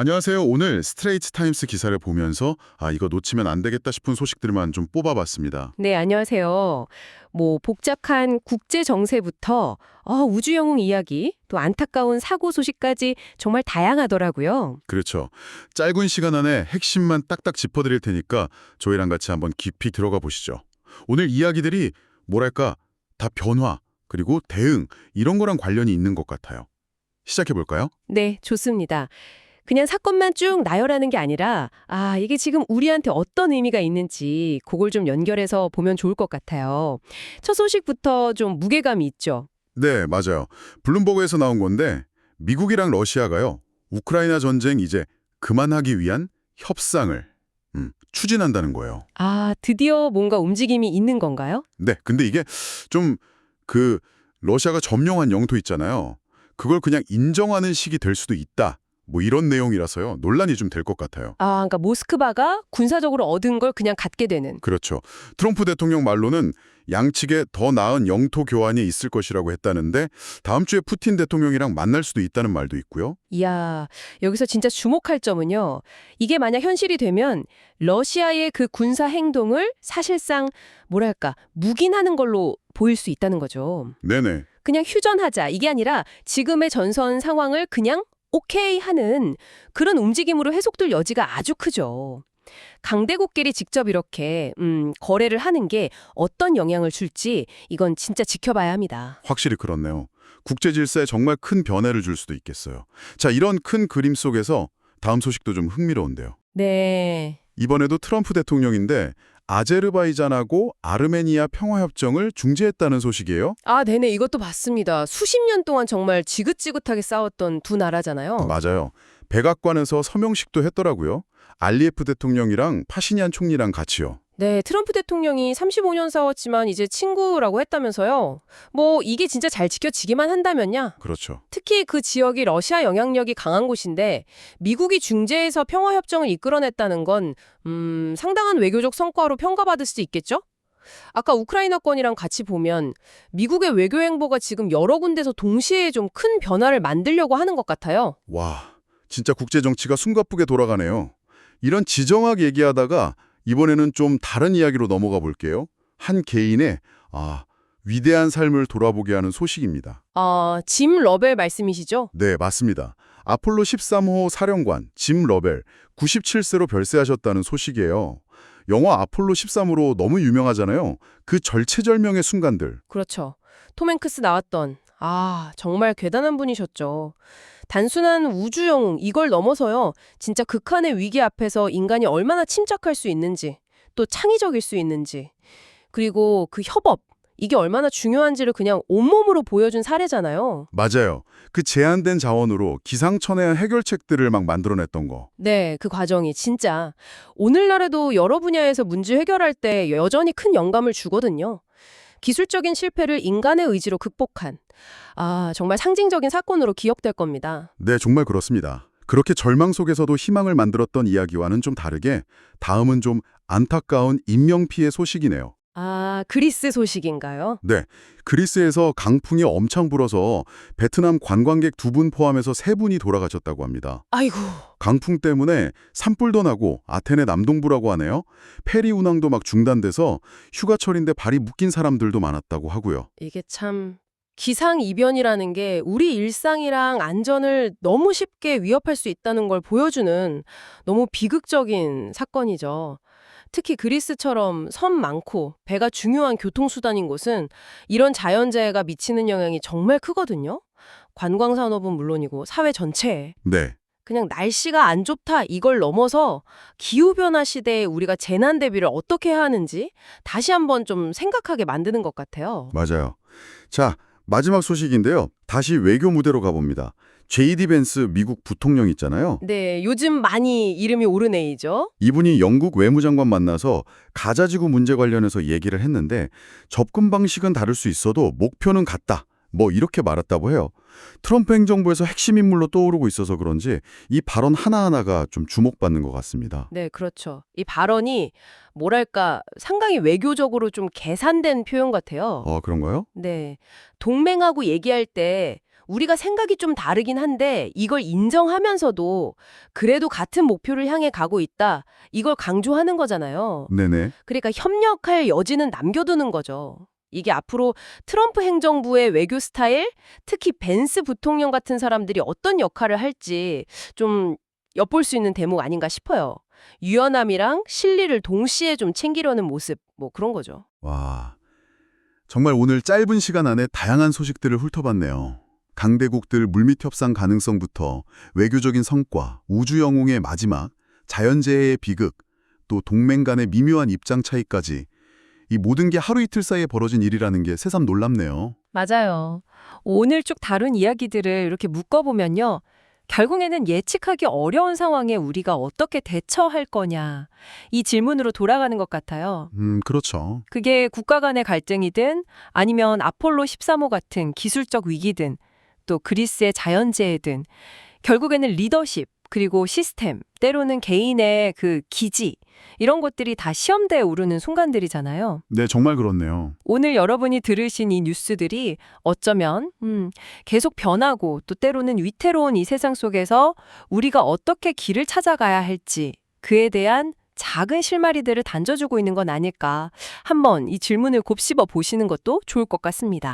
안녕하세요. 오늘 스트레이트 타임스 기사를 보면서 아 이거 놓치면 안 되겠다 싶은 소식들만 좀 뽑아봤습니다. 네, 안녕하세요. 뭐 복잡한 국제 정세부터 어, 우주 영웅 이야기, 또 안타까운 사고 소식까지 정말 다양하더라고요. 그렇죠. 짧은 시간 안에 핵심만 딱딱 짚어드릴 테니까 저희랑 같이 한번 깊이 들어가 보시죠. 오늘 이야기들이 뭐랄까 다 변화 그리고 대응 이런 거랑 관련이 있는 것 같아요. 시작해 볼까요? 네, 좋습니다. 그냥 사건만 쭉 나열하는 게 아니라 아, 이게 지금 우리한테 어떤 의미가 있는지 그걸 좀 연결해서 보면 좋을 것 같아요. 첫 소식부터 좀 무게감이 있죠. 네, 맞아요. 블룸버그에서 나온 건데 미국이랑 러시아가요. 우크라이나 전쟁 이제 그만하기 위한 협상을 음, 추진한다는 거예요. 아, 드디어 뭔가 움직임이 있는 건가요? 네, 근데 이게 좀 그 러시아가 점령한 영토 있잖아요. 그걸 그냥 인정하는 식이 될 수도 있다. 뭐 이런 내용이라서요. 논란이 좀 될 것 같아요. 아, 그러니까 모스크바가 군사적으로 얻은 걸 그냥 갖게 되는. 그렇죠. 트럼프 대통령 말로는 양측에 더 나은 영토 교환이 있을 것이라고 했다는데 다음 주에 푸틴 대통령이랑 만날 수도 있다는 말도 있고요. 이야, 여기서 진짜 주목할 점은요. 이게 만약 현실이 되면 러시아의 그 군사 행동을 사실상 뭐랄까 묵인하는 걸로 보일 수 있다는 거죠. 네네. 그냥 휴전하자 이게 아니라 지금의 전선 상황을 그냥 오케이 하는 그런 움직임으로 해석될 여지가 아주 크죠. 강대국끼리 직접 이렇게 음, 거래를 하는 게 어떤 영향을 줄지 이건 진짜 지켜봐야 합니다. 확실히 그렇네요. 국제 질서에 정말 큰 변화를 줄 수도 있겠어요. 자, 이런 큰 그림 속에서 다음 소식도 좀 흥미로운데요. 네. 이번에도 트럼프 대통령인데 아제르바이잔하고 아르메니아 평화협정을 중지했다는 소식이에요. 아, 네네. 이것도 봤습니다. 수십 년 동안 정말 지긋지긋하게 싸웠던 두 나라잖아요. 맞아요. 백악관에서 서명식도 했더라고요. 알리에프 대통령이랑 파시니안 총리랑 같이요. 네, 트럼프 대통령이 35년 싸웠지만 이제 친구라고 했다면서요. 뭐 이게 진짜 잘 지켜지기만 한다면야. 그렇죠. 특히 그 지역이 러시아 영향력이 강한 곳인데 미국이 중재해서 평화 협정을 이끌어냈다는 건 음, 상당한 외교적 성과로 평가받을 수 있겠죠? 아까 우크라이나 건이랑 같이 보면 미국의 외교 행보가 지금 여러 군데서 동시에 좀 큰 변화를 만들려고 하는 것 같아요. 와, 진짜 국제 정치가 숨가쁘게 돌아가네요. 이런 지정학 얘기하다가 이번에는 좀 다른 이야기로 넘어가 볼게요. 한 개인의 아, 위대한 삶을 돌아보게 하는 소식입니다. 아, 짐 러벨 말씀이시죠? 네, 맞습니다. 아폴로 13호 사령관 짐 러벨 97세로 별세하셨다는 소식이에요. 영화 아폴로 13으로 너무 유명하잖아요. 그 절체절명의 순간들. 그렇죠. 톰 행크스 나왔던 아 정말 괴단한 분이셨죠. 단순한 우주 영웅 이걸 넘어서요. 진짜 극한의 위기 앞에서 인간이 얼마나 침착할 수 있는지 또 창의적일 수 있는지 그리고 그 협업 이게 얼마나 중요한지를 그냥 온몸으로 보여준 사례잖아요. 맞아요. 그 제한된 자원으로 기상천외한 해결책들을 막 만들어냈던 거. 네, 그 과정이 진짜 오늘날에도 여러 분야에서 문제 해결할 때 여전히 큰 영감을 주거든요. 기술적인 실패를 인간의 의지로 극복한 아, 정말 상징적인 사건으로 기억될 겁니다. 네, 정말 그렇습니다. 그렇게 절망 속에서도 희망을 만들었던 이야기와는 좀 다르게 다음은 좀 안타까운 인명피해 소식이네요. 아, 그리스 소식인가요? 네, 그리스에서 강풍이 엄청 불어서 베트남 관광객 두 분 포함해서 세 분이 돌아가셨다고 합니다. 아이고, 강풍 때문에 산불도 나고 아테네 남동부라고 하네요. 페리 운항도 막 중단돼서 휴가철인데 발이 묶인 사람들도 많았다고 하고요. 이게 참 기상 이변이라는 게 우리 일상이랑 안전을 너무 쉽게 위협할 수 있다는 걸 보여주는 너무 비극적인 사건이죠. 특히 그리스처럼 섬 많고 배가 중요한 교통수단인 곳은 이런 자연재해가 미치는 영향이 정말 크거든요. 관광산업은 물론이고 사회 전체에. 네, 그냥 날씨가 안 좋다 이걸 넘어서 기후변화 시대에 우리가 재난 대비를 어떻게 해야 하는지 다시 한번 좀 생각하게 만드는 것 같아요. 맞아요. 자, 마지막 소식인데요. 다시 외교 무대로 가봅니다. 제이디 벤스 미국 부통령 있잖아요. 네, 요즘 많이 이름이 오른 애이죠. 이분이 영국 외무장관 만나서 가자지구 문제 관련해서 얘기를 했는데 접근 방식은 다를 수 있어도 목표는 같다. 뭐 이렇게 말했다고 해요. 트럼프 행정부에서 핵심 인물로 떠오르고 있어서 그런지 이 발언 하나하나가 좀 주목받는 것 같습니다. 네, 그렇죠. 이 발언이 뭐랄까 상당히 외교적으로 좀 계산된 표현 같아요. 어, 그런가요? 네, 동맹하고 얘기할 때 우리가 생각이 좀 다르긴 한데 이걸 인정하면서도 그래도 같은 목표를 향해 가고 있다. 이걸 강조하는 거잖아요. 네네. 그러니까 협력할 여지는 남겨두는 거죠. 이게 앞으로 트럼프 행정부의 외교 스타일, 특히 벤스 부통령 같은 사람들이 어떤 역할을 할지 좀 엿볼 수 있는 대목 아닌가 싶어요. 유연함이랑 실리를 동시에 좀 챙기려는 모습, 뭐 그런 거죠. 와, 정말 오늘 짧은 시간 안에 다양한 소식들을 훑어봤네요. 강대국들 물밑 협상 가능성부터 외교적인 성과, 우주 영웅의 마지막, 자연재해의 비극, 또 동맹 간의 미묘한 입장 차이까지 이 모든 게 하루 이틀 사이에 벌어진 일이라는 게 새삼 놀랍네요. 맞아요. 오늘 쭉 다룬 이야기들을 이렇게 묶어보면요. 결국에는 예측하기 어려운 상황에 우리가 어떻게 대처할 거냐. 이 질문으로 돌아가는 것 같아요. 음, 그렇죠. 그게 국가 간의 갈등이든 아니면 아폴로 13호 같은 기술적 위기든 또 그리스의 자연재해든 결국에는 리더십 그리고 시스템 때로는 개인의 그 기지 이런 것들이 다 시험대에 오르는 순간들이잖아요. 네, 정말 그렇네요. 오늘 여러분이 들으신 이 뉴스들이 어쩌면 음, 계속 변하고 또 때로는 위태로운 이 세상 속에서 우리가 어떻게 길을 찾아가야 할지 그에 대한 작은 실마리들을 던져주고 있는 건 아닐까. 한번 이 질문을 곱씹어 보시는 것도 좋을 것 같습니다.